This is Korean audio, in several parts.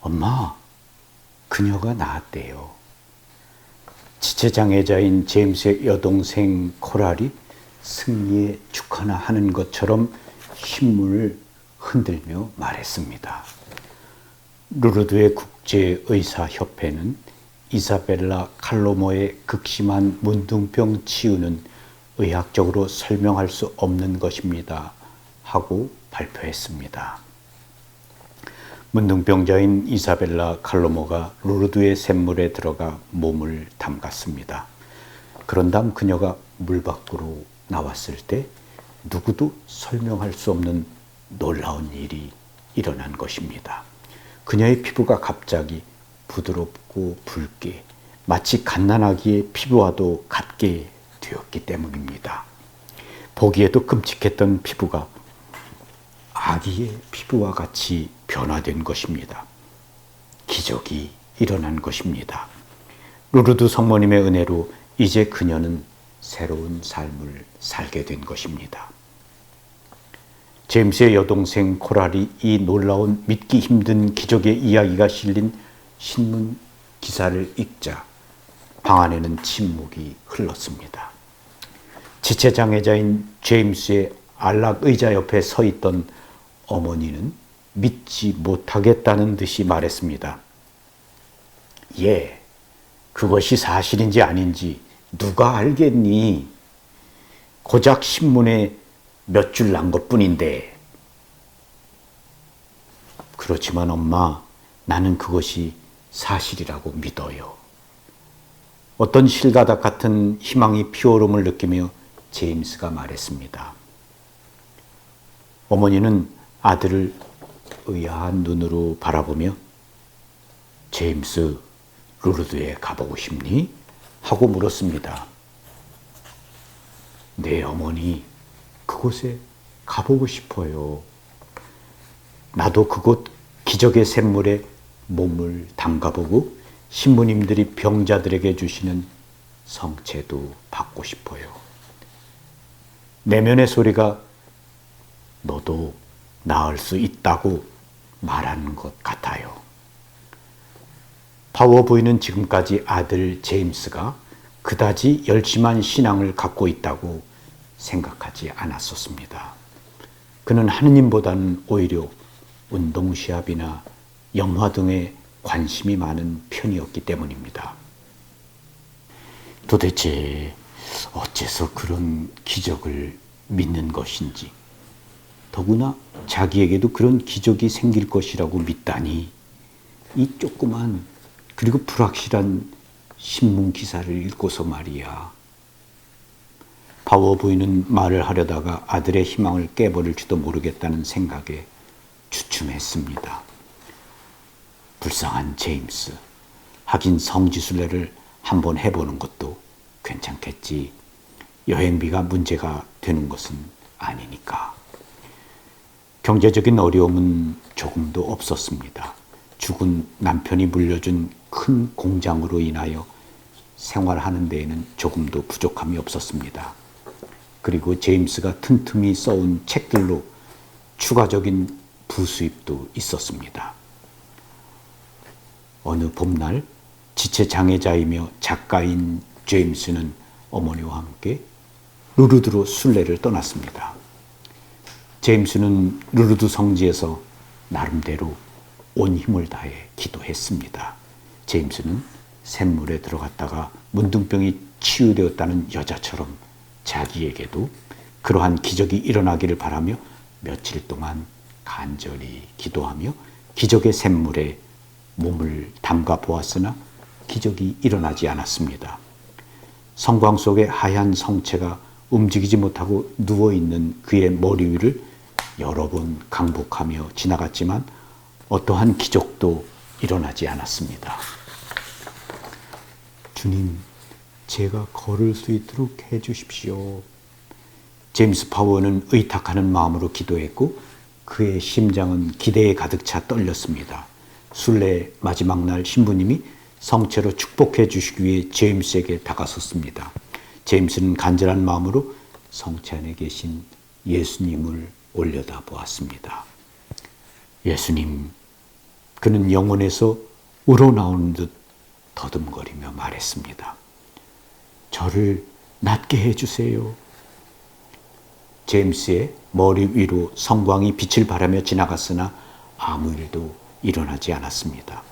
엄마, 그녀가 나았대요. 지체장애자인 제임스의 여동생 코랄이 승리에 축하나 하는 것처럼 신문을 흔들며 말했습니다. 루르드의 국제의사협회는 이사벨라 칼로모의 극심한 문둥병 치유는 의학적으로 설명할 수 없는 것입니다. 하고 발표했습니다. 문둥병자인 이사벨라 칼로모가 루르드의 샘물에 들어가 몸을 담갔습니다. 그런 다음 그녀가 물 밖으로 나왔을 때 누구도 설명할 수 없는 놀라운 일이 일어난 것입니다. 그녀의 피부가 갑자기 부드럽고 붉게 마치 갓난아기의 피부와도 같게 되었기 때문입니다. 보기에도 끔찍했던 피부가 아기의 피부와 같이 변화된 것입니다. 기적이 일어난 것입니다. 루르드 성모님의 은혜로 이제 그녀는 새로운 삶을 살게 된 것입니다. 제임스의 여동생 코랄이 이 놀라운 믿기 힘든 기적의 이야기가 실린 신문 기사를 읽자 방 안에는 침묵이 흘렀습니다. 지체장애자인 제임스의 안락 의자 옆에 서 있던 어머니는 믿지 못하겠다는 듯이 말했습니다. 예, 그것이 사실인지 아닌지 누가 알겠니? 고작 신문에 몇 줄 난 것 뿐인데. 그렇지만 엄마, 나는 그것이 사실이라고 믿어요. 어떤 실가닥 같은 희망이 피어오름을 느끼며 제임스가 말했습니다. 어머니는 아들을 의아한 눈으로 바라보며 제임스 루르드에 가보고 싶니? 하고 물었습니다. 네 어머니 그곳에 가보고 싶어요. 나도 그곳 기적의 샘물에 몸을 담가보고 신부님들이 병자들에게 주시는 성체도 받고 싶어요. 내면의 소리가 너도 나을 수 있다고 말하는 것 같아요. 파워 부인은 지금까지 아들 제임스가 그다지 열심한 신앙을 갖고 있다고 생각하지 않았었습니다. 그는 하느님보다는 오히려 운동시합이나 영화 등에 관심이 많은 편이었기 때문입니다. 도대체 어째서 그런 기적을 믿는 것인지, 더구나 자기에게도 그런 기적이 생길 것이라고 믿다니, 이 조그만 그리고 불확실한 신문 기사를 읽고서 말이야. 파워 부인은 말을 하려다가 아들의 희망을 깨버릴지도 모르겠다는 생각에 주춤했습니다. 불쌍한 제임스. 하긴 성지순례를 한번 해보는 것도 괜찮겠지. 여행비가 문제가 되는 것은 아니니까. 경제적인 어려움은 조금도 없었습니다. 죽은 남편이 물려준 큰 공장으로 인하여 생활하는 데에는 조금도 부족함이 없었습니다. 그리고 제임스가 틈틈이 써온 책들로 추가적인 부수입도 있었습니다. 어느 봄날 지체 장애자이며 작가인 제임스는 어머니와 함께 루르드로 순례를 떠났습니다. 제임스는 루르드 성지에서 나름대로 온 힘을 다해 기도했습니다. 제임스는 샘물에 들어갔다가 문둥병이 치유되었다는 여자처럼 자기에게도 그러한 기적이 일어나기를 바라며 며칠 동안 간절히 기도하며 기적의 샘물에 몸을 담가 보았으나 기적이 일어나지 않았습니다. 성광 속에 하얀 성체가 움직이지 못하고 누워 있는 그의 머리 위를 여러 번 강복하며 지나갔지만 어떠한 기적도 일어나지 않았습니다. 주님, 제가 걸을 수 있도록 해 주십시오. 제임스 파워는 의탁하는 마음으로 기도했고 그의 심장은 기대에 가득 차 떨렸습니다. 순례 마지막 날 신부님이 성체로 축복해 주시기 위해 제임스에게 다가섰습니다. 제임스는 간절한 마음으로 성체 안에 계신 예수님을 올려다 보았습니다. 예수님, 그는 영혼에서 우러나오는 듯 더듬거리며 말했습니다. 저를 낫게 해주세요. 제임스의 머리 위로 성광이 빛을 발하며 지나갔으나 아무 일도 일어나지 않았습니다.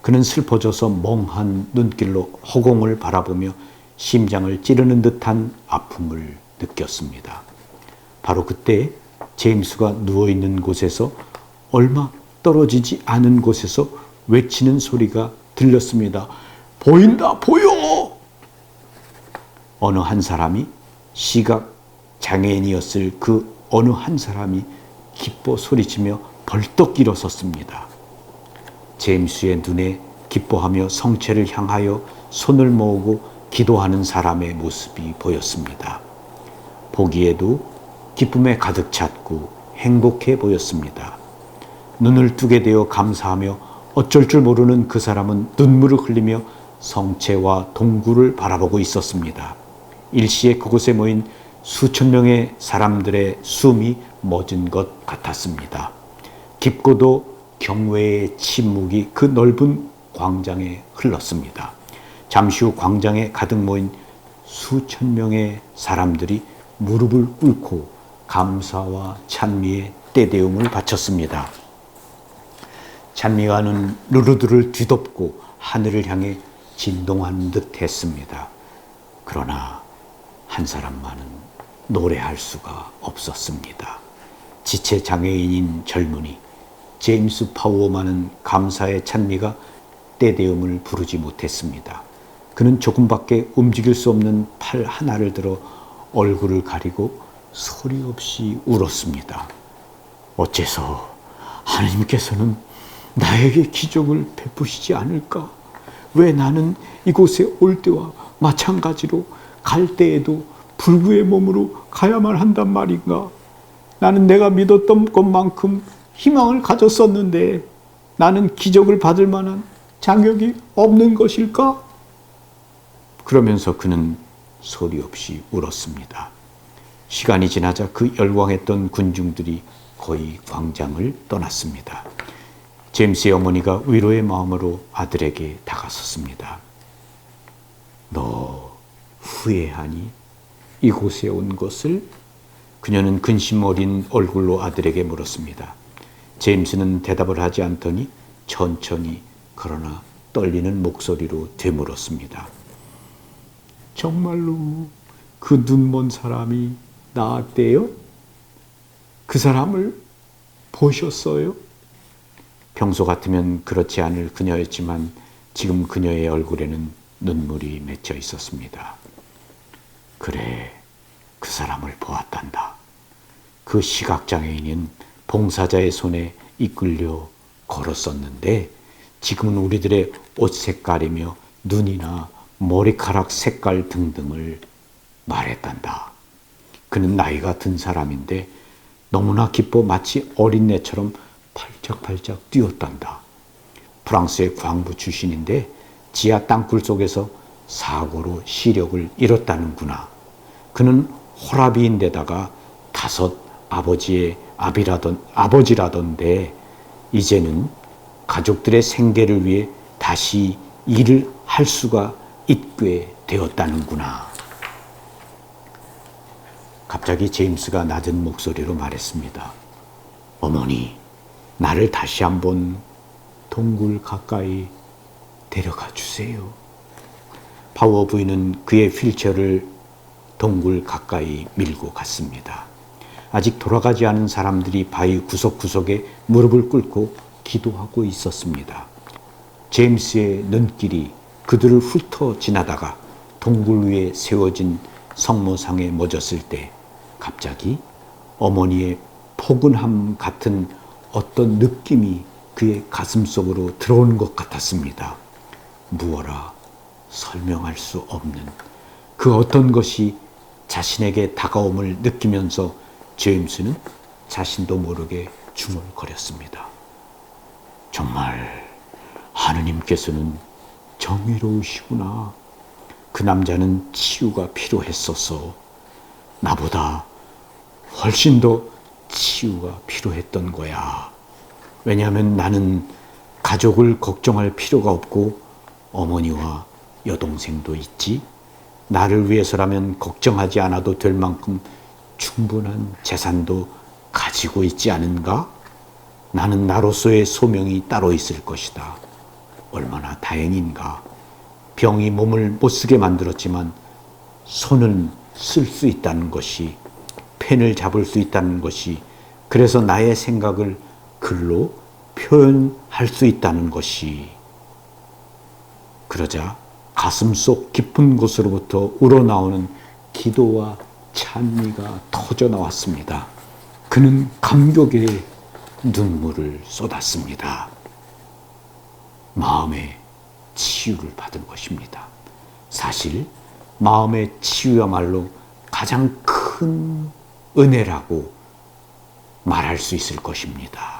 그는 슬퍼져서 멍한 눈길로 허공을 바라보며 심장을 찌르는 듯한 아픔을 느꼈습니다. 바로 그때 제임스가 누워 있는 곳에서 얼마 떨어지지 않은 곳에서 외치는 소리가 들렸습니다. 보인다, 보여! 어느 한 사람이 시각 장애인이었을 그 어느 한 사람이 기뻐 소리치며 벌떡 일어섰습니다. 제임스의 눈에 기뻐하며 성체를 향하여 손을 모으고 기도하는 사람의 모습이 보였습니다. 보기에도 기쁨에 가득 찼고 행복해 보였습니다. 눈을 뜨게 되어 감사하며 어쩔 줄 모르는 그 사람은 눈물을 흘리며 성체와 동굴을 바라보고 있었습니다. 일시에 그곳에 모인 수천 명의 사람들의 숨이 멎은 것 같았습니다. 깊고도 경외의 침묵이 그 넓은 광장에 흘렀습니다. 잠시 후 광장에 가득 모인 수천 명의 사람들이 무릎을 꿇고 감사와 찬미의 때대음을 바쳤습니다. 찬미와는 루루드를 뒤덮고 하늘을 향해 진동한 듯 했습니다. 그러나 한 사람만은 노래할 수가 없었습니다. 지체 장애인인 젊은이 제임스 파우어만은 감사의 찬미가 때대음을 부르지 못했습니다. 그는 조금밖에 움직일 수 없는 팔 하나를 들어 얼굴을 가리고 소리 없이 울었습니다. 어째서 하나님께서는 나에게 기적을 베푸시지 않을까? 왜 나는 이곳에 올 때와 마찬가지로 갈 때에도 불구의 몸으로 가야만 한단 말인가? 나는 내가 믿었던 것만큼 희망을 가졌었는데 나는 기적을 받을 만한 자격이 없는 것일까? 그러면서 그는 소리 없이 울었습니다. 시간이 지나자 그 열광했던 군중들이 거의 광장을 떠났습니다. 제임스의 어머니가 위로의 마음으로 아들에게 다가섰습니다. 너 후회하니? 이곳에 온 것을? 그녀는 근심 어린 얼굴로 아들에게 물었습니다. 제임스는 대답을 하지 않더니 천천히 그러나 떨리는 목소리로 되물었습니다. 정말로 그 눈먼 사람이 나왔대요? 그 사람을 보셨어요? 평소 같으면 그렇지 않을 그녀였지만 지금 그녀의 얼굴에는 눈물이 맺혀 있었습니다. 그래, 그 사람을 보았단다. 그 시각장애인은 봉사자의 손에 이끌려 걸었었는데 지금은 우리들의 옷 색깔이며 눈이나 머리카락 색깔 등등을 말했단다. 그는 나이가 든 사람인데 너무나 기뻐 마치 어린애처럼 팔짝팔짝 뛰었단다. 프랑스의 광부 출신인데 지하 땅굴 속에서 사고로 시력을 잃었다는구나. 그는 호라비인데다가 다섯 아버지의 아비라던, 아버지라던데 이제는 가족들의 생계를 위해 다시 일을 할 수가 있게 되었다는구나. 갑자기 제임스가 낮은 목소리로 말했습니다. 어머니, 나를 다시 한번 동굴 가까이 데려가 주세요. 파워 부인은 그의 휠체어를 동굴 가까이 밀고 갔습니다. 아직 돌아가지 않은 사람들이 바위 구석구석에 무릎을 꿇고 기도하고 있었습니다. 제임스의 눈길이 그들을 훑어 지나다가 동굴 위에 세워진 성모상에 멎었을 때 갑자기 어머니의 포근함 같은 어떤 느낌이 그의 가슴 속으로 들어오는 것 같았습니다. 무어라 설명할 수 없는 그 어떤 것이 자신에게 다가옴을 느끼면서 제임스는 자신도 모르게 중얼거렸습니다. 정말 하느님께서는 정의로우시구나. 그 남자는 치유가 필요했어서 나보다 훨씬 더 치유가 필요했던 거야. 왜냐하면 나는 가족을 걱정할 필요가 없고 어머니와 여동생도 있지. 나를 위해서라면 걱정하지 않아도 될 만큼 충분한 재산도 가지고 있지 않은가? 나는 나로서의 소명이 따로 있을 것이다. 얼마나 다행인가. 병이 몸을 못 쓰게 만들었지만 손은 쓸 수 있다는 것이 펜을 잡을 수 있다는 것이 그래서 나의 생각을 글로 표현할 수 있다는 것이 그러자 가슴 속 깊은 곳으로부터 우러나오는 기도와 찬미가 터져 나왔습니다. 그는 감격의 눈물을 쏟았습니다. 마음의 치유를 받은 것입니다. 사실 마음의 치유야말로 가장 큰 은혜라고 말할 수 있을 것입니다.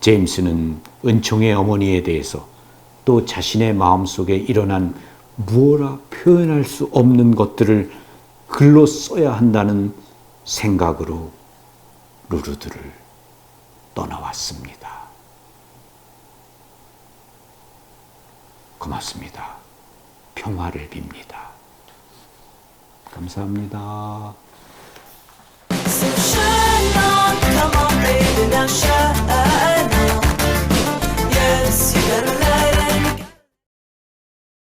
제임스는 은총의 어머니에 대해서 또 자신의 마음속에 일어난 무어라 표현할 수 없는 것들을 글로 써야 한다는 생각으로 루르드를 떠나왔습니다. 고맙습니다. 평화를 빕니다. 감사합니다. Yes, you better.